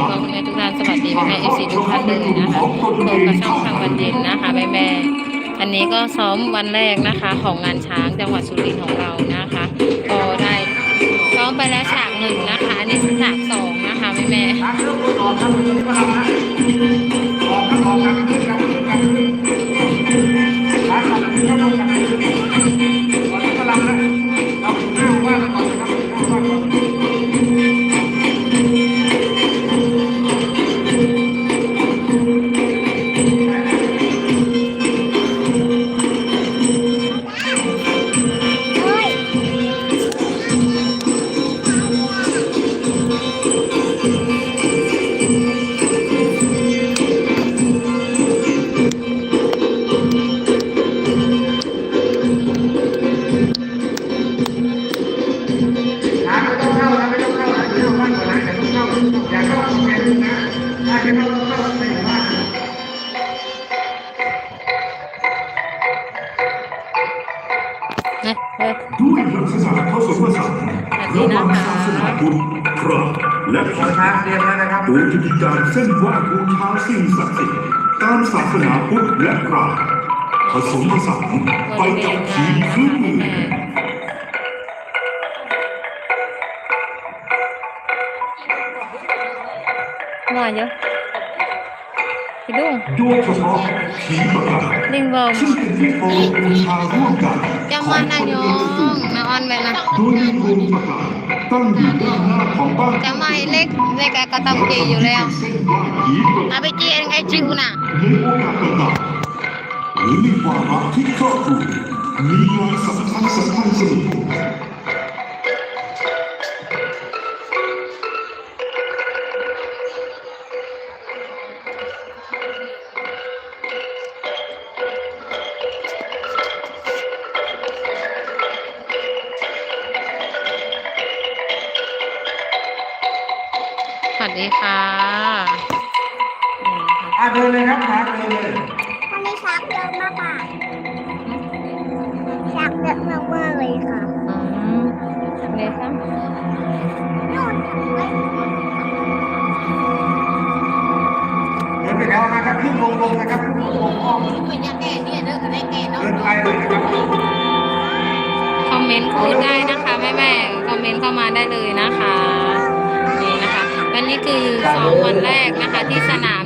พ่อคุณแม่ทุกท่านสวัสดีแม่แม่เอฟซีทุกท่านเลยนะคะพบกับช่องทางวันเย็นนะคะแม่แม่อันนี้ก็ซ้อมวันแรกนะคะ ของงานช้างจังหวัดสุรินทร์ของเรานะคะ ก็ได้ซ้อมไปแล้วฉากหนึ่งนะคะอันนี้ฉากสองนะคะแม่แม่นะ โดยจะมีการเส้นไหว้บูชาสิ่งศักดิ์สิทธิ์ตามศาสนาพุทธและพราหมณ์ผสมผสานไปกับทีมเครื่องมือมาเยอะพี่ดุ้งโดยเฉพาะผีประกาศลิงบอมซึ่งเป็นพิธีบูชาร่วมกันจะมานายองนาออนไปนะโดยมีโรงประกาศ ตั้งอยู่ด้านหน้าของบ้านจะมาให้เล็กเล็กก็ต้องจีอยู่แล้วเส้นไหว้ผีประกาศเอาไปจีเองไอจิวน่ะในโอกาสต่างๆหรือในวาระที่ครอบครัวมีงานสำคัญสำคัญเสมอ เลยวันนี้ชักเยอะมากค่ะชักเยอะมากมากเลยค่ะอืมเลยค่ะนู่นไว้เดินไปแล้วนะครับขึ้นลงลงนะครับขึ้นลงลงอ้อมเป็นยังไงเนี่ยเด้อได้แก่เนาะเดินไปเลยนะครับคอมเมนต์พูดได้นะคะแม่แม่ๆคอมเมนต์เข้ามาได้เลยนะคะนี่นะคะวันนี้คือซ้อมวันแรกนะคะที่สนาม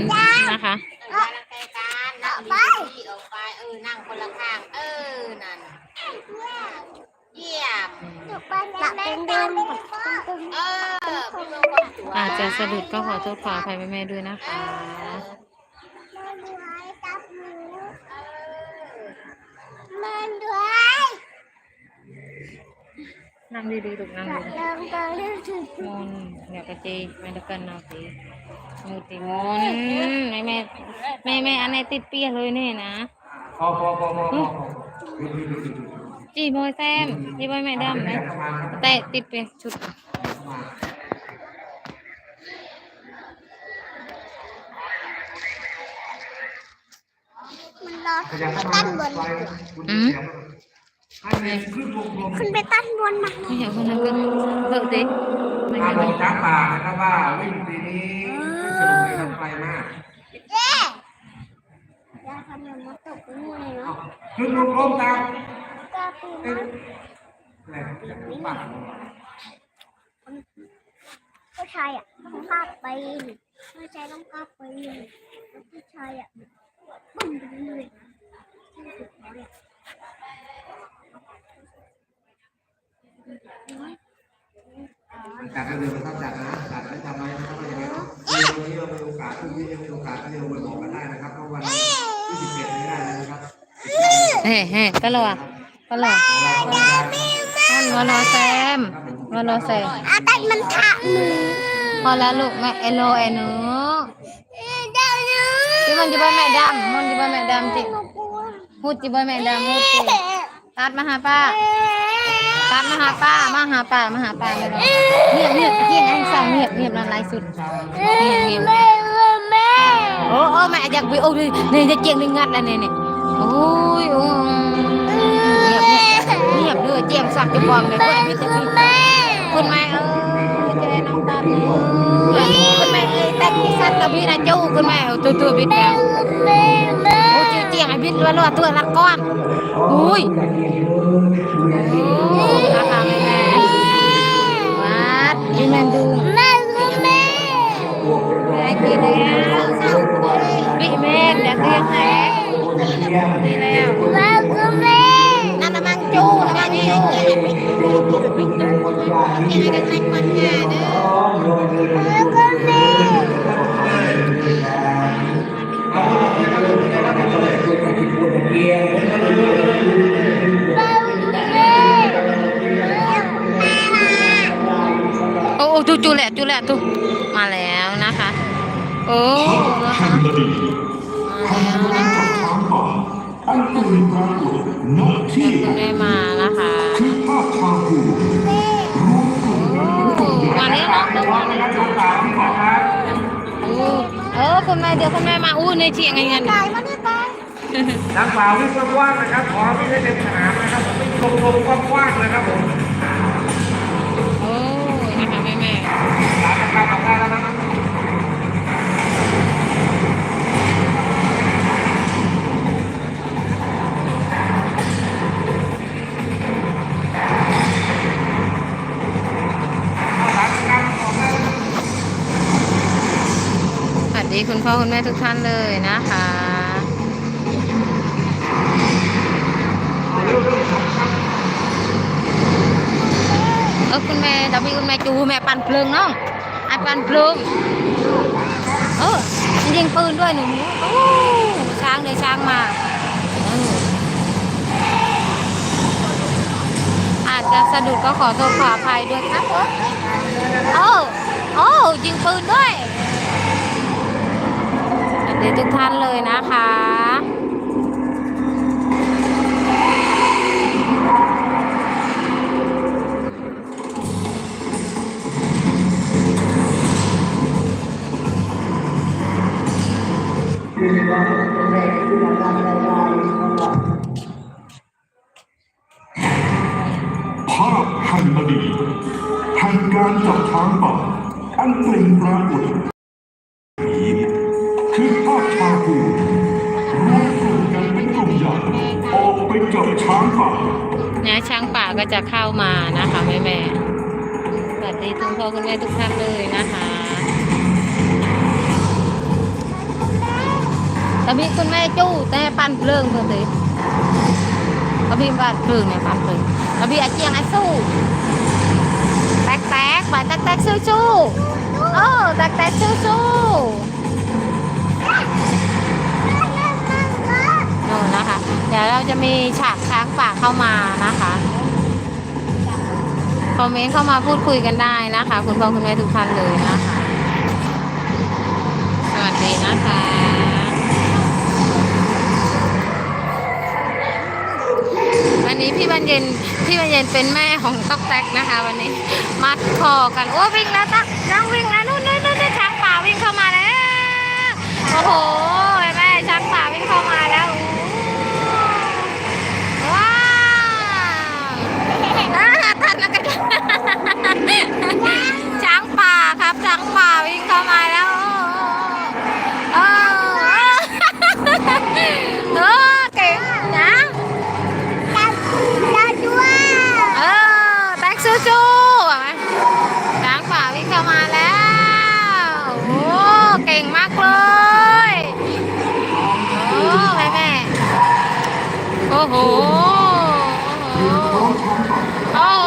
นะคะ ต่อไป ออกไปเออ นั่งคนละข้าง เออ นั่น เยี่ย มถูกบ้านอากเป็นเดินแบบตึงเอออาจจะสะดุดก็ขอโทษขออภัยแม่แม่ๆด้วยนะคะมันด้วยนั่งดีๆลูกนั่งดีเดินเดินเดินถึงมนอย่ากระเจไม่ได้กันเอาสิมูติมนแม่แม่แม่แม่อันไหนติดเปียเลยเนี่ยนะพอพอพอพอ พอหยุดหยุดหยุดหยุดหยุดจีบอยแซมจีบอยแม่ดำนะแต่ติดเปียชุดมันรอขยับไปเข้ามาตั้นบนไปคุณเสียงให้เดินขึ้นลงลงขึ้นไปตั้นบนมาไม่อยากคนนั้นก็เบิกดิไม่มาอยากลงช้างป่านะครับว่าวิ่งปีนี้ไม่สนุกเลยครับไกลมากเย้ยาทำมันมาตกไปหมดเลยเอาเนาะขึ้นลงลงตาม กาปีนเอ้ยนะอะไรจากป่าผู้ชายอะต้องกล้าปีนผู้ชายต้องกล้าปีนผู้ชายอะบึ้มไปเรื่อยที่สุดแล้วเนี่ยจัดเร็วๆนะครับจัดนะจัดไม่ทำอะไรนะครับอะไรอย่างเงี้ยเนาะวันนี้เรามีโอกาสพรุ่งนี้ยังมีโอกาสที่เราบอกกันได้นะครับเพราะวันที่สิบเอ็ดไม่ได้นะครับเฮ้เฮ้ก็รอ ก็รอนั่นวอลอแซมวอลอแซมอาตันมันถะมือพอแล้วลูกแม่เอโลเอนูเดี๋ยวนะที่มันจีบอยแม่ดำมันจีบอยแม่ดำจิพูดจีบอยแม่ดำพูดจิตัดมาหาป้าตัดมาหาป้ามาหาป้ามาหาป้าไม่รอเงียบเงียบเงียบไอ้สาวเงียบเงียบละลายสุดเงียบเงียบแม่โอ้แม่อยากไปโอ้ยเนี่ยจะเจียงนี่งัดแล้วนี่นี่โอ้ยโอ้ ยบเงียบเด้อเจียงสักจะบอมเลยคนไม่จะพี่แม่คุณแม่เออจะได้น้ำตาลเออคุณแม่เอ้ยแต่บิดนะจูคุณแม่เอาตัวตัวบิดแล้วแม่แม่โอ้ยเจียงไอ้บิดรัวรัวตัวละก้อนอุ้ยโอ้นะคะแม่แม่วัดพี่แมนดูแม่คือแม่แม่กินแล้วพี่แม่เดี๋ยวเรียกแม่ดีแล้ว ยังไงกันในคนงานเด้อแม่คือแม่โอ้จูจูแหละจูแหละจูมาแล้วนะคะ โอ้ภาพแห่งบดีแห่งการจับช้างป่าอันเป็นปรากฏณที่คุณแม่มานะคะ อ้เออคุณแม่เดี๋ยวคุณแม่มาอู้ในเชียงไงเงินตายมาเนี่ยตายทางฝ่าวิ่งกว้างๆนะครับ ขอวิ่งให้เต็มสนามนะครับผมวิ่งลงๆกว้างๆนะครับผม พ่อคุณแม่ทุกท่านเลยนะคะเออคุณแม่ดับบี้คุณแม่จูแม่ปั่นเพลิงน้องไอปั่นเพลิงเออยิงปืนด้วยหนูช้างเลยช้างมาอาจจะสะดุดก็ขอโทษขออภัยด้วยครับผมโอ้โอ้ยิงปืนด้วย สดีทุกท่านเลยนะคะ ทุกทุกท่านเลยนะคะตะบิคุณแม่จู้แต่ปั่นเพลิงเพื่อนสิตะบิปั่นเพลิงเนี่ยปั่นเพลิงตะบิอาเจียงไอ้สู้แตกแตกไปแตกแตกสู้สู้เออแตกแตกสู้สู้โน่นนะคะ เดี๋ยวเราจะมีฉากช้างป่าเข้ามานะคะ คอมเมนต์เข้ามาพูดคุยกันได้นะคะ คุณพ่อคุณแม่ทุกท่านเลยนะคะ สวัสดีนะคะวันนี้พี่บรรเย็นพี่บรรเย็นเป็นแม่ของต๊อกแตกนะคะ วันนี้มัดคอกันโอ้วิ่งแล้วตักน้องวิ่งแล้วนู่นนู่นนู่นนู่นช้างป่าวิ่งเข้ามาแล้วโอ้โหแม่ช้างป่าวิ่งเข้ามาแล้วว้าวอ่าท่านนะกัน ช้างป่าครับช้างป่าวิ่งเข้ามาแล้วโอ้โอ้โอ้เก่งนะ จับจับด้วย เออแท็กสู้สู้ๆอะช้างป่าวิ่งเข้ามาแล้ว โอ้เก่งมากเลยโอ้แม่แม่โอ้โห โอ้โห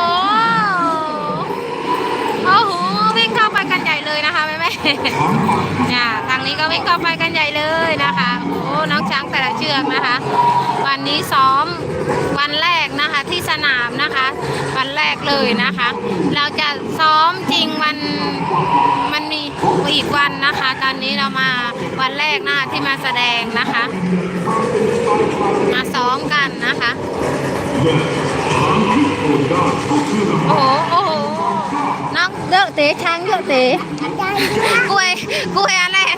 โอ้โห วิ่งเข้าไปกันใหญ่เลย นะคะแม่แม่เนี่ยทางนี้ก็วิ่งเข้าไปกันใหญ่เลยนะคะ โอ้น้องช้างแต่ละเชือกนะคะ วันนี้ซ้อมวันแรกนะคะที่สนามนะคะ วันแรกเลยนะคะ เราจะซ้อมจริงวันมันมีอีกวันนะคะ ตอนนี้เรามาวันแรกนะคะที่มาแสดงนะคะ มาซ้อมกันนะคะ โอนได้ก็คือลำโอ้โห nong đỡ tế trang đỡ tế quê quê ăn này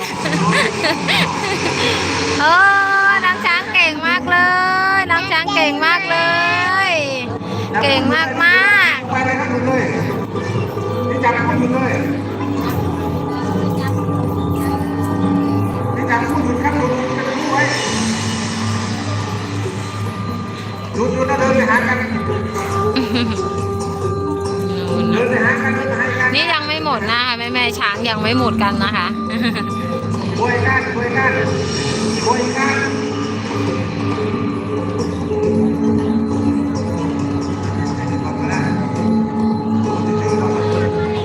ô น้องช้างเก่งมากเลยน้องช้างเก่งมากเลย เก่งมากมากไปเลยครับคุณเลยนี่จับคุณเลยนี่จับคุณครับคุณไว้หยุดหยุดนะเดินไปหากันเดินไปหากัน หมดนะคะแม่แม่ๆช้างยังไม่หมดกันนะคะคุยกันคุยกันคุยกัน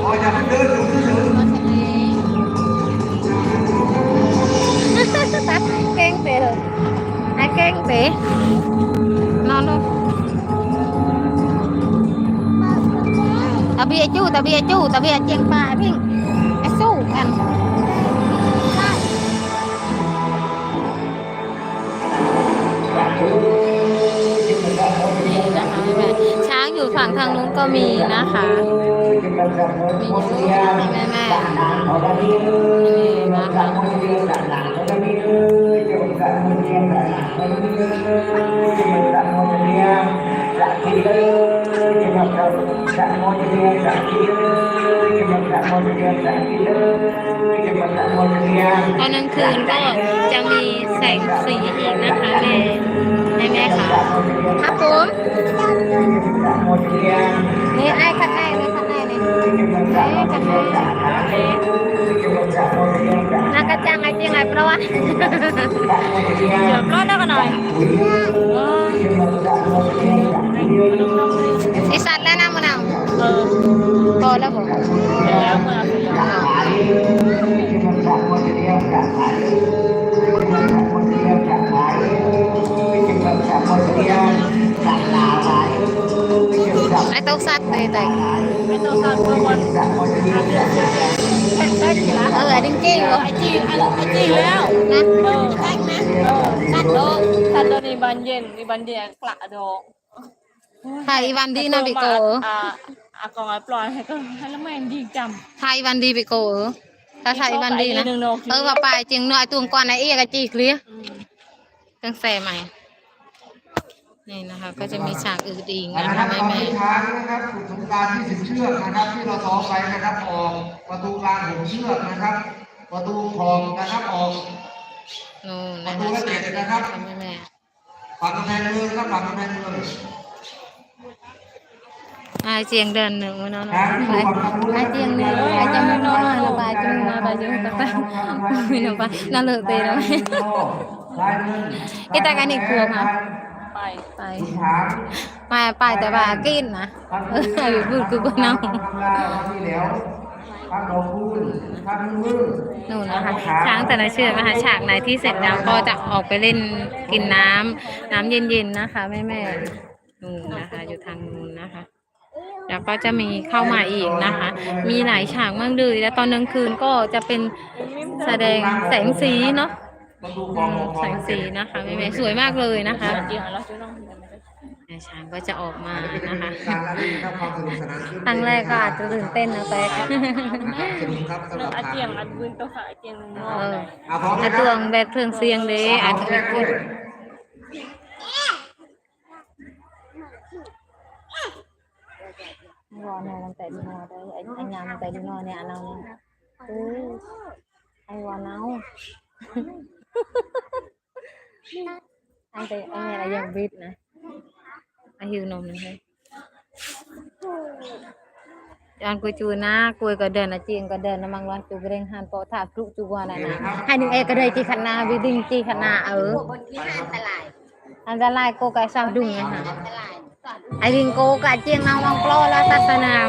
อ๋ออย่าเพิ่งเดินอยู่เฉยเก่งเต๋อไอ้เก่งเต๋น ตะเบียจู้ตะเบียจู้ตะเบียเจียงปลาพี่ไอ้สู้กันนี่นะคะแม่ช้างอยู่ฝั่งทางนู้นก็มีนะคะ มีอยู่แม่แม่นี่นะคะ ตอนกลางคืนก็จะมีแสงสีอีกนะคะแม่แม่แม่ค่ะครับผมนี่ไอ้ข้างในเลยข้างในเลยไอ้ข้างในนักกระจังไอ้เจียงไอ้เพราะว่าเดี๋ยวก็ได้กันหน่อย โตแล้วบอกแล้วมันไอ้เต้าสัตว์เลยแต่ไอ้เต้าสัตว์ก็วันเออจริงจริงเหรอไอ้จริงไอ้จริงแล้วนะเออแท็กนะเออสัตว์โลกถ้าตัวนี้บานเย็นนี่บานเย็นกละดอกไทยวันดีนะพี่โกอ่า อากองไอ้ปล่อยให้ก็ให้ละแม่นดีจไทยวันดีพี่โกถ้าไทยวันดีนะเออว่าไปจริงหน่อยตัวก่อนไอ้เอกจีเคลียำตั้งแต่ใหม่ นี่นะคะ ก็จะมีฉากอื่นอีกนะนะครัคะบแม่ตอนแม่นี้ช้างนะครับจุดสงกรารที่สิบเชือกนะครับ ที่เราซ้อมไว้นะครับออกประตูกลางหกเชือกนะครับ ประตูคลองนะครับออก นู่นนะคะฉากอื่นนะคะแม่แม่ ฝั่งกำแพงเมืองนะครับฝั่งกำแพงเมืองไอาเจียงเดินหนึ่งมานอนไปไอาเจียงหนึ่งไอาเจียงหนึ่งนอนนอนระบายจุงนอนระบายจุงตะตั้งมีน้ำปลาน่าเลิกเตะแล้วไอ้ตากันอีกครัวมาไปไปถามไปไปแต่ว่ากินนะเออไอ้พูดคือบ่เน่าทำลายที่แล้วพักดอกคูณพักมือนู่นนะคะช้างแต่ละเชือกนะคะฉากไหนที่เสร็จแล้วก็จะออกไปเล่นกินน้ำน้ำเย็นๆนะคะแม่แม่ๆนู่นนะคะอยู่ทางนู้นนะคะ แล้วก็จะมีเข้ามาอีกนะคะ มีหลายฉากมากเลย แล้วตอนกลางคืนก็จะเป็นแสดงแสงสีเนาะประตูคลอืองมคลอแสงงสีนะคะแม่แม่ๆสวยมากเลยนะคะเดี๋ยวเราจะต้องช้างก็จะออกมาอันนี้เป็นนะคะการละเล่นครับความสนุกสนานครั้งแรกก็อาจจะตื่นเต้นนะแต่นะครับสนุกครับสำหรับอาทางเจียงอัดบืนตัวฝาอาเจียงนอเอนออะพร้อมไอนะคตรัวบงแบบเครื่องเสียงเลยอาจจะ ไม่พูดรอนอนแต่ดีนอได้ไอ้ไอ้งานแต่ดีนอเนี่ยเราเนี่ยเออไอ้วานเอาไอ้แต่ไอ้เนี่ยอะไรยังบิดนะไอ้หิวนมเลยเฮ้ยจานกุยจูนะกุยก็เดินนะจีงก็เดินนะมังวันจูเร่งหันโปะถาปลุจูวานะนะให้หนึ่งเอก็ได้จีขนาวิดิงจีขนาเออบนที่อันตรายอันตรายโกไก่ซาดุงนะฮะ อันตรายก่อนไอ้ดิงโกกะเจียงนางวังโปรและศาสนาม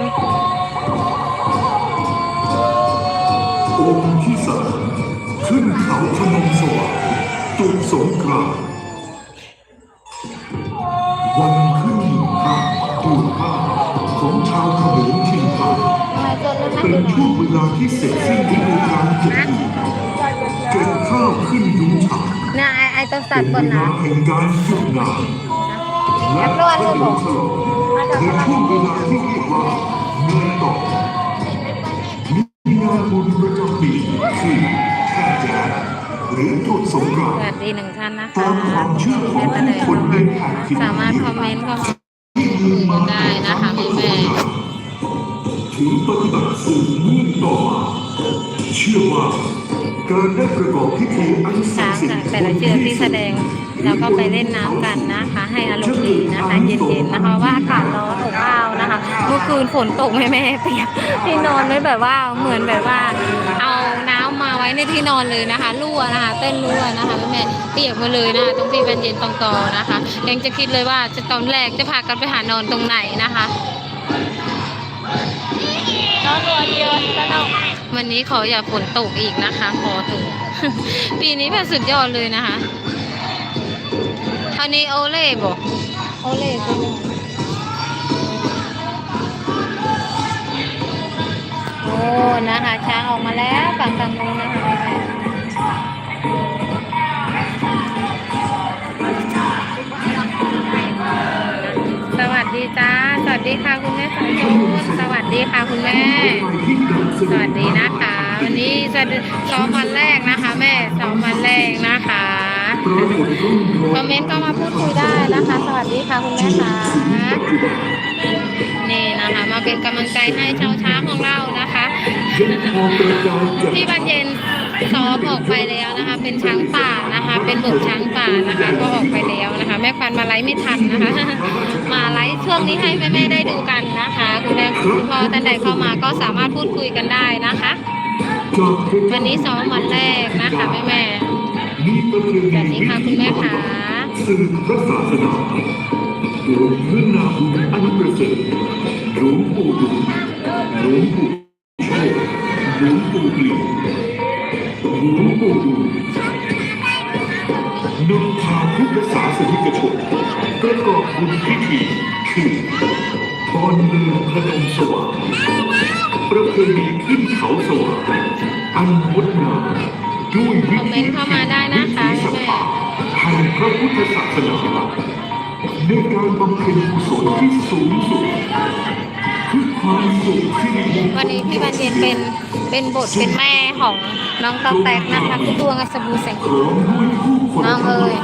องค์ที่สามขึ้นเขาพนมสวรรค์จุดสงครามวันขึ้นห้าตูนห้าของชาวเขมรชินไทยทำไมจนแล้วนะเป็นช่วงเวลาที่เสร็จสิ้นฤดูกาลเก็บเกี่ยวเก็บข้าวขึ้นยุ้งฉางน่ะไอ้ไอ้ตัวสัเป็ตนว์บเวนลานะแห่งการหยุดงาน และเฉลิมฉลองในช่วงเวลาที่เรียกว่าเงินต่อมีงานบุญประจำปีคือแค่แจ๊ดหรือตรวจสงกรานสต์วัสดีหนึ่งท่านนะคะตามความเชื่อของเป็นผู้ประเด็นคนในแผ่นดินสามารถคอมเมนต์เข้ามา การได้ประกอบพิธีอันศัช้ากงดิ์สิทค่ะธิ์แต่ละเชือกที่แสดงแล้วก็ไปเล่นน้ำกันนะคะ ให้อารมณ์ดีนะคะ เย็นๆนะคะว่าอากาศร้อนอบอ้าวนะคะเมื่อคืนฝนตกแม่แม่ๆเปียกที่นอนไม่แบบว่าเหมือนแบบว่า เอาน้ำมาไว้ในที่นอนเลยนะคะรั่วนะคะ เต้นรั่วนะคะแม่แม่ๆเปียกหมาเลยนะคะตรงพี่บรรเย็นตรงตอนะคะ ยังจะคิดเลยว่าจะตอนแรกจะพากันไปหานอนตรงไหนนะคะนอนน วันนี้ขออย่าฝนตกอีกนะคะขอถึงปีนี้แบบสุดยอดเลยนะคะอันนี้โอเล่บอกโอเล่คือโอ้นะคะช้างออกมาแล้วฝั่งทางนู้นนะคะสวัสดีจ้า วัสดีค่ะคุณแม่สายชนสวัสดีค่ะคุณแม่ สวัสดีนะคะ วันนี้จะซ้อมวันแรกนะคะ แม่ซ้อมวันแรกนะคะ คอมเมนต์ก็มาพูดคุยได้นะคะ สวัสดีค่ะคุณแม่ค่ะนี่นะคะ มาเป็นกำลังใจให้ชาวช้างของเรานะคะพี่บรรเย็นซ้อมออกไปแล้วนะคะ เป็นช้างป่านะคะ เป็นบทช้างป่านะคะ ก็ออกไปแล้วนะคะ แม่ควันมาไลฟ์ไม่ทันนะคะ มาไลฟ์ช่วงนี้ให้แม่ๆได้ดูกันนะคะ คุณแม่คุณพ่อท่านใดเข้ามาก็สามารถพูดคุยกันได้นะคะ วันนี้ซ้อมวันแรกนะคะแม่มีประเพๆ สวัสณีดีค่ะคุณแม่ค่ะสื่อพระศาสนาหลวงพระนาบุญอันประเสริฐหลวงปู่ดุลหลวงปู่โชคหลวงปู่เปลี่ยนหลวงปู่ดุลนำพาพุทธศาสนิกชนประกอบบุญพิธีคือตอนเมืองพนมสว่างประเพณีขึ้นเขาสว่าง มนต์เข้ามาได้นะคะแม่ธาแห่งพระพุทธศาสนาในการบำเพ็ญกุศลที่สูงสุดคือความสุขที่วันนี้พี่บรรเย็นเป็นเป็นบทเป็นแม่ของน้องตอกแตกนะคะพี่ดวงอัศบูแสงน้องเอ๋ย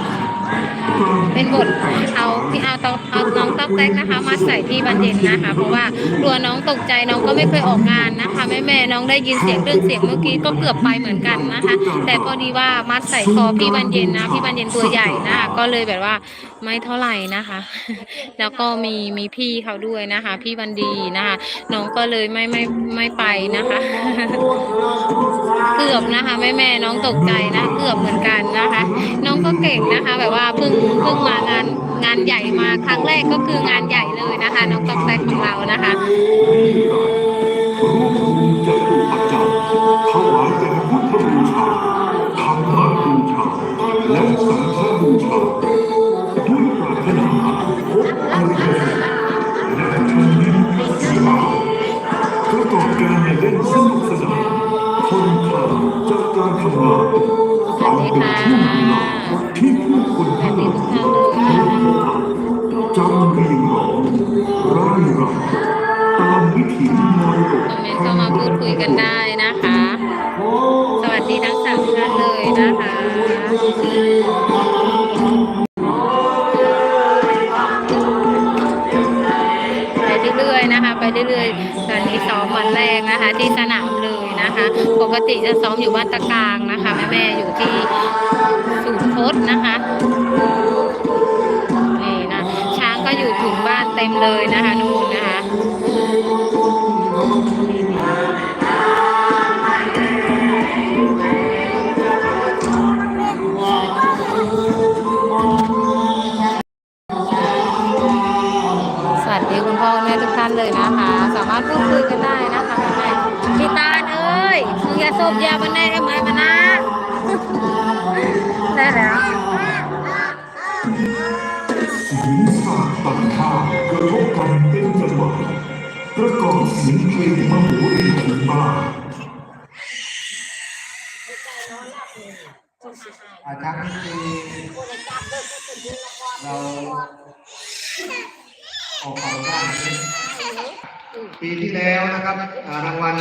เป็นบทเอาพี่เอาต้องเอาน้องต๊อกแตกนะคะ มาใส่ที่บันเย็นนะคะ เพราะว่ากลัวน้องตกใจน้องก็ไม่เคยออกงานนะคะแม่แม่น้องได้ยินเสียงเรื่องเสียงเมื่อกี้ก็เกือบไปเหมือนกันนะคะ แต่พอดีว่ามัดใส่คอพี่บันเย็นนะพี่บันเย็นตัวใหญ่นะคะก็เลยแบบว่า ไม่เท่าไหร่นะคะ แล้วก็มีมีพี่เขาด้วยนะคะ พี่วันดีนะคะ น้องก็เลยไม่ไม่ไม่ไปนะคะ เกือบนะคะแม่แม่ๆน้องตกใจนะเกือบเหมือนกันนะคะ น้องก็เก่งนะคะ แบบว่าเพิ่งเพิ่งมางานงานใหญ่มาครั้งแรกก็คืองานใหญ่เลยนะคะ น้องตอกแตกของเรานะคะ จากการทำงานอันเป็นช่วงเวลาที่ผู้คนทั้งหลายจำเรียงร้องร่ายรำตามวิถีมรดกคอมเมนต์ก็มาพูดคุยกันได้นะคะ สวัสดีทั้งสามท่านเลยนะคะ เรื่อยๆตอนนี้ซ้อมวันแรกนะคะ ที่สนามเลยนะคะ ปกติจะซ้อมอยู่บ้านตะกางนะคะแม่ๆอยู่ที่ศูนย์โคตนะคะนี่นะช้างก็อยู่ถึงบ้านเต็มเลยนะคะนู่นนะคะ มึงอย่าบยาบันแน่ไอ้ไม้มานะได้แล้วศีรษะตัดข้างกระทบกันเป็นจังหวะประกอบเสียงเพลงมโหรีถึงบ้าอาจารย์ที่เราออกข่าวได้ปีที่แล้วนะครับรางวัล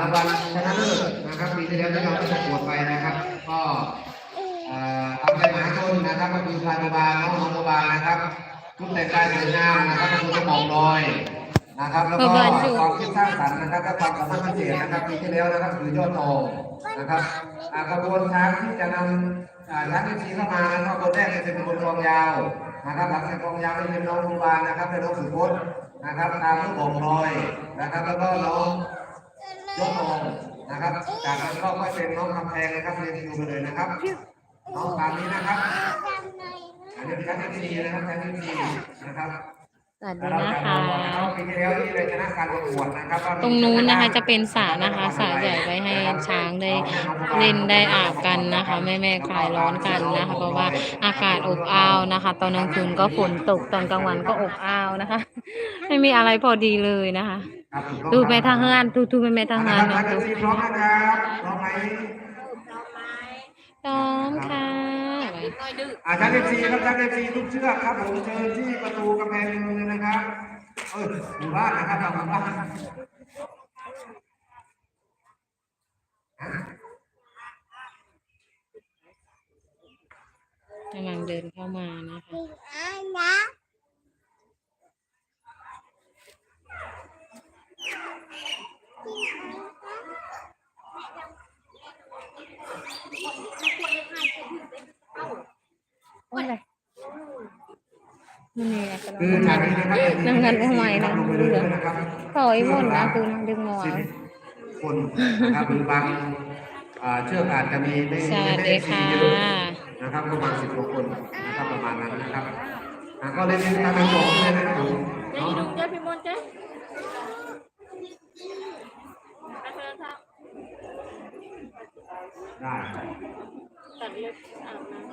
รางวัลชนะเลิศนะครับปีที่แล้วที่เราได้ประกวดไปนะครับ ก็อ่าทำใจมหาชนนะครับก็คือพานุบาลน้องอนุบาลนะครับทุกแต่งกายสวยงามนะครับก็คือจะมองลอยนะครับ แล้วเปิก็ดบ้านอยู่ความคิดสร้างสรรค์นะครับและความสามารถพิเศษนะครับปีที่แล้วนะครับคือยอดทองนะครับอ่ากระบวนช้างที่จะนำอ่าช้างที่ชีเข้ามานะครับคนแรกจะเป็นคนกองยาวนะครับหลังจากกองยาวเป็นน้องภูบาลนะครับเป็นน้องสุพจน์นะครับตามลูกบอกรอยนะครับ แล้วก็น้อง ยอดทองนะครับ จากนั้นก็ค่อยเป็นน้องคำแพงนะครับเรียนคิวไปเลยนะครับน้องตามนี้นะครับอันนี้เป็นชั้นที่สี่นะครับชั้นที่สี่นะครับสวัสดีเรานะจะคะบอกนะครับว่าปีที่แล้วที่เลยชนะการประกวดนะครับว่ามีตรงนู้นนะคะจะเป็นสระนะคะสระใหญ่ไว้ให้ช้างได้เล่นได้อาบกันนะคะแม่แม่ๆคลายร้อนกันนะคะ เพราะว่าอากาศอบอ้าวนะคะ ตอนกลางคืนก็ฝนตกตอนกลางวันก็อบอ้าวนะคะ ไม่มีอะไรพอดีเลยนะคะ ครับถูกต้องดูแม่ทหารดูดูแม่ทหารนะเนาะคดูรับพร้อมนะครับพร้อมไหมพร้อมค่ะน้อยดื้ออ่าชั้นที่สี่ครับชั้นที่สี่ทุกเชือกครับผมเชิญที่ประตูกำแพงเมืองเลยนะครับเออหมู่บ้านนะครับหมู่บ้านกำลังเดินเข้ามานะคะ อันนะโอ้ยอะไรนี่ไงกำลังคือจากนี้นะครับนั่งกันทำไมนะลงไปเรืเรื่ออยๆนะครับปล่อยหมดนะคือนั่งดึงงอสิบคนนะครับหรือบางอ่าเชือกอาจจะมีไม่สวัสดีค่ะไม่ได้สี่เยอะนะครับประมาณสิบกว่าคนนะครับประมาณนั้นนะครับอ่าก็เลยเป็นการทำของเลยนะครับผม เจ๊ เนาะ ดูเจ๊พี่มนต์เจ๊ไปเถอะค่ะ ได้ตัดเล็บอาบน้ำ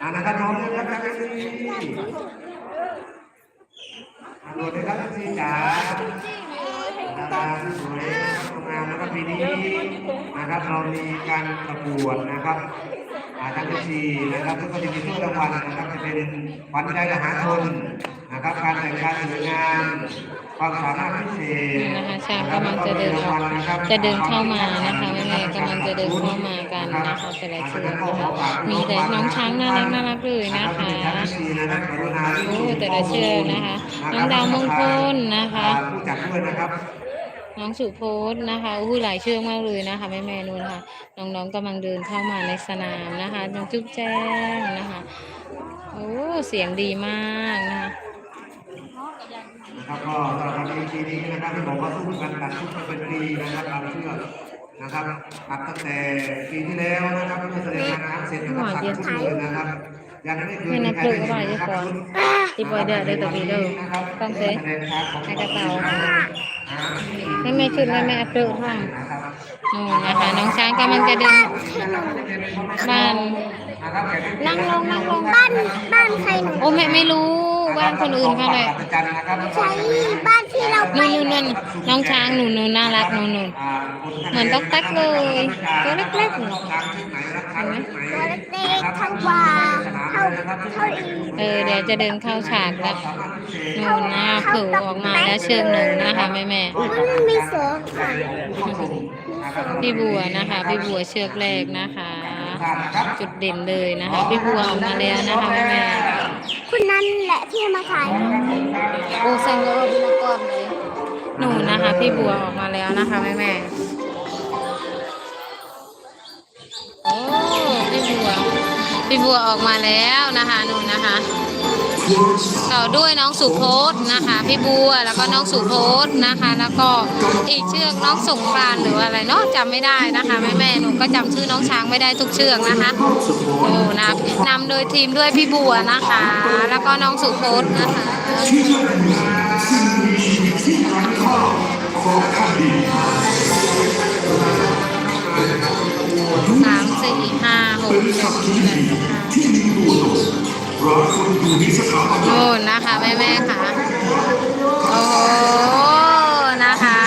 อ่านะครับพร้อมเลยครับครับพี่อาโหลดเลยครับพี่จ๋าดาราที่สวยงานนะครับปีนี้นะครับเรามีการประกวดนะครับอาทางบัญชีนะครับแล้วก็จะมีถ้วยรางวัลนะครับจะเป็นขวัญใจทหารชน นะครับการแต่งกายสวยงามความสามารถพิเศษนะคะช้างกำลังจะเดินออกจะเดินเข้ามานะคะแม่แม่กำลังจะเดินเข้ามากันนะคะแต่ละเชือกนะคะมีแต่น้องช้างน่ารักน่ารักเลยนะคะโอ้แต่ละเชือกนะคะ น้องดาวมงคลนะคะผู้จัดด้วยนะครับน้องสุโพสนะคะอู้หลายเชือกมากเลยนะคะแม่แม่นูนนะคะน้องๆกำลังเดินเข้ามาในสนามนะคะน้องจุ๊บแจ้งนะคะโอ้เสียงดีมากนะคะ นะครับก็สำหรับปีปีนี้นะครับที่บอกว่าสู้กันตัดชุดมาเป็นปีนะครับตามเชือกนะครับตัดตั้งแต่ปีที่แล้วนะครับเมื่อแสดงงานน้ำเสร็จนะครับตัดชุดเลยนะครับยังไม่เคยมีใครได้เห็นนะครับชุดที่บอยเดอร์ได้ตัววีเดอร์ต้องเซให้กระเป๋าแม่แม่ชุดแม่แม่อัปเดตห้องนู่นนะคะน้องช้างกำลังจะเดินบ้านนั่งลงนั่งลงบ้านบ้านใครหนูโอ้แม่ไม่รู้ บ้านคนอื่นเขาเลยใช้บ้านที่เราไปนู่นนู่นนู่นน้องช้างหนูหนูน่ารักหนูหนูเหมือนต๊อกแต๊กเลย ตัวเล็กๆหนูเห็นไหมตัวเล็กๆเท่าว่าเท่าเท่าอีเออเดี๋ยวจะเดินเข้าฉากแล้วนู่นนะเผือออกมาแล้วเชือกหนึ่งนะคะแม่แม่ มันมีเสือค่ะ พี่บัวนะคะ พี่บัวเชือกแรกนะคะ จุดเด่นเลยนะคะ พี่บัวออกมาแล้วนะคะแม่แม่คุณนั่นแหละที่มาขายโอ้สังก็พี่ละก้อนเลยหนูนะคะ พี่บัวออกมาแล้วนะคะแม่แม่โอ้พี่บัวพี่บัวออกมาแล้วนะคะหนูนะคะ ต่อด้วยน้องสุโพธนะคะพี่บัวแล้วก็น้องสุโพธนะคะ แล้วก็อีกเชือกน้องสงกรานหรืออะไรเนาะจำไม่ได้นะคะแม่แม่หนูก็จำชื่อน้องช้างไม่ได้ทุกเชือกนะคะโอ้นะนำโดยทีมด้วยพี่บัวนะคะ แล้วก็น้องสุโพธนะคะที่แรกสิ่งมีชีวิตที่ไร้ค่าของแผ่นดินสามสี่ห้าหกเป็นเจ็ดกขีพ โอ้นะคะแม่แม่ค่ะ โอ้โหนะคะ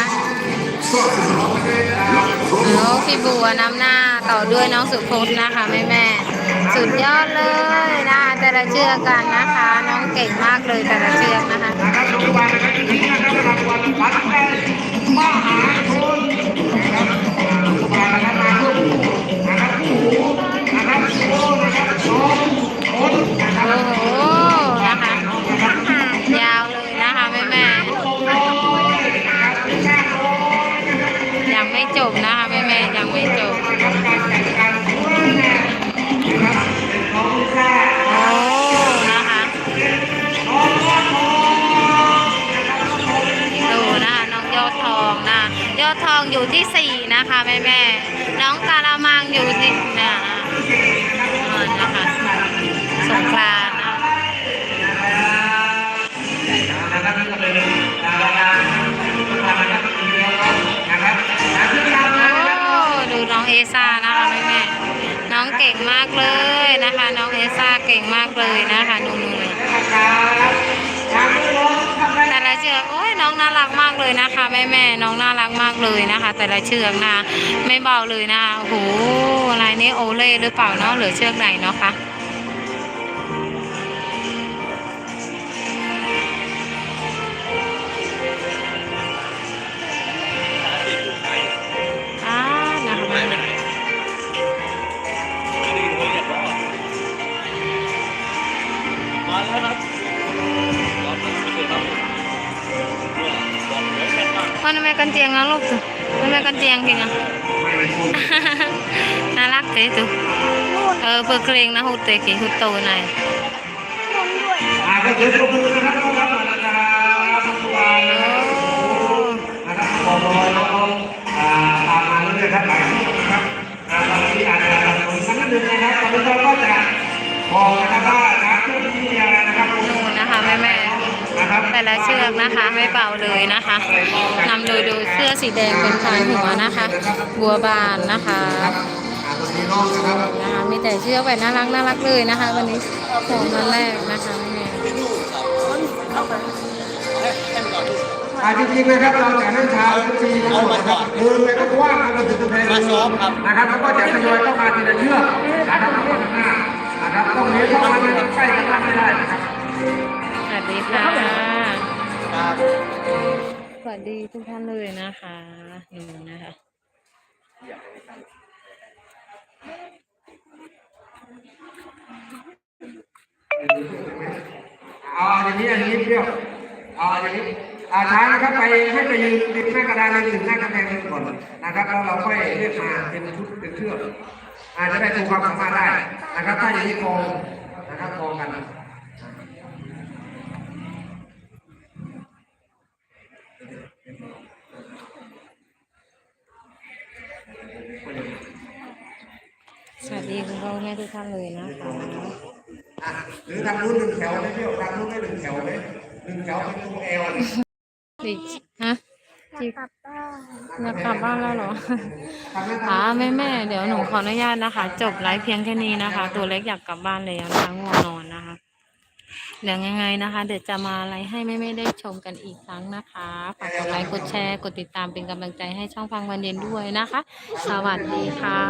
แล้วพี่บัวนำหน้าต่อด้วยน้องสุพจน์นะคะแม่แม่ สุดยอดเลยนะคะแต่ละเชือกกันนะคะ น้องเก่งมากเลยแต่ละเชือกนะคะ น้องน่ารักมากเลยนะคะ แม่แม่น้องน่ารักมากเลยนะคะ แต่ละเชือกนะไม่เบาเลยนะโอ้โหลายนี้โอเล่หรือเปล่าเนาะหรือเชือกไหนเนาะคะำไมกันเจียงนะลูกตุทำไมกันเจียงจริงอะน่ารักเต้ตุเออเปิดเพลงนะฮูเตกิฮูโตนายนุ่นด้วยอ่าก็เดี๋ยวปรบมือนะครับต้อนรับหน่อยนะครับทุกวันนะครับนะครับบอกเลยน้องๆอ่าตามมาเรื่อยๆครับหลายช่วงนะครับอ่าตอนนี้อาจจะทำสักนิดนึงนะครับตอนนี้เราก็จะบอกนะครับว่าน้ำท่วมที่มีอะไรนะครับ แต่ละเชือกนะคะไม่เบาเลยนะคะนำโดยโดยเสื้อสีแดงเป็นพายหัวนะคะ บัวบานนะคะอ่าตอนนี้น้องนะครับนะคะมีแต่เชือกแบบน่ารักน่ารักเลยนะคะ วันนี้ของวันแรกนะคะแม่อ่าจริงๆนะครับเราจะนั่งเช้าทุกทีทั้งหมดนะครับเดินไปก็กว้างมาถึงกำแพงมาซ้อมครับนะครับแล้วก็จะทยอยเข้ามาทีละเชือกนะครับเข้ามาข้างหน้านะครับต้องเลี้ยวเข้ามาเนี่ยใกล้กันมากไม่ได้นะครับ สวัสดีค่ะสวัสดีทุกท่านเลยนะคะหนูนะคะเอาอย่างนี้อย่างนี้เปรี้ยวเอาอย่างนี้อาช้างนะครับไปให้ไปยืนติดหน้ากระดานเลยถึงหน้ากำแพงก่อนนะครับแล้วเราค่อยเรียกมาเป็นชุดเป็นเชือกอาจจะได้ดูความสามารถได้นะครับถ้าอย่างนี้กองนะครับกองกัน ดีคุณพ่อคุณแม่ทุกท่านเลยนะคะอะหรือทางนู้นหนึ่งแถวไม่เที่ยวทางนู้นได้หนึ่งแถวไหมหนึ่งแถวเป็นตัวเอลดิฮะอยากกลับบ้านอยากกลับบ้านแล้วเหรออ่าแม่แม่ๆเดี๋ยวหนูขออนุญาตนะคะ จบไลฟ์เพียงแค่นี้นะคะ ตัวเล็กอยากกลับบ้านแล้วนะคะง่วงนอนนะคะเดี๋ยวยังไงนะคะ เดี๋ยวจะมาไลฟ์ให้แม่แม่ๆได้ชมกันอีกครั้งนะคะฝากกดไลค์กดแชร์กดติดตามเป็นกำลังใจให้ช่องฟังวันเย็นด้วยนะคะ สวัสดีค่ะ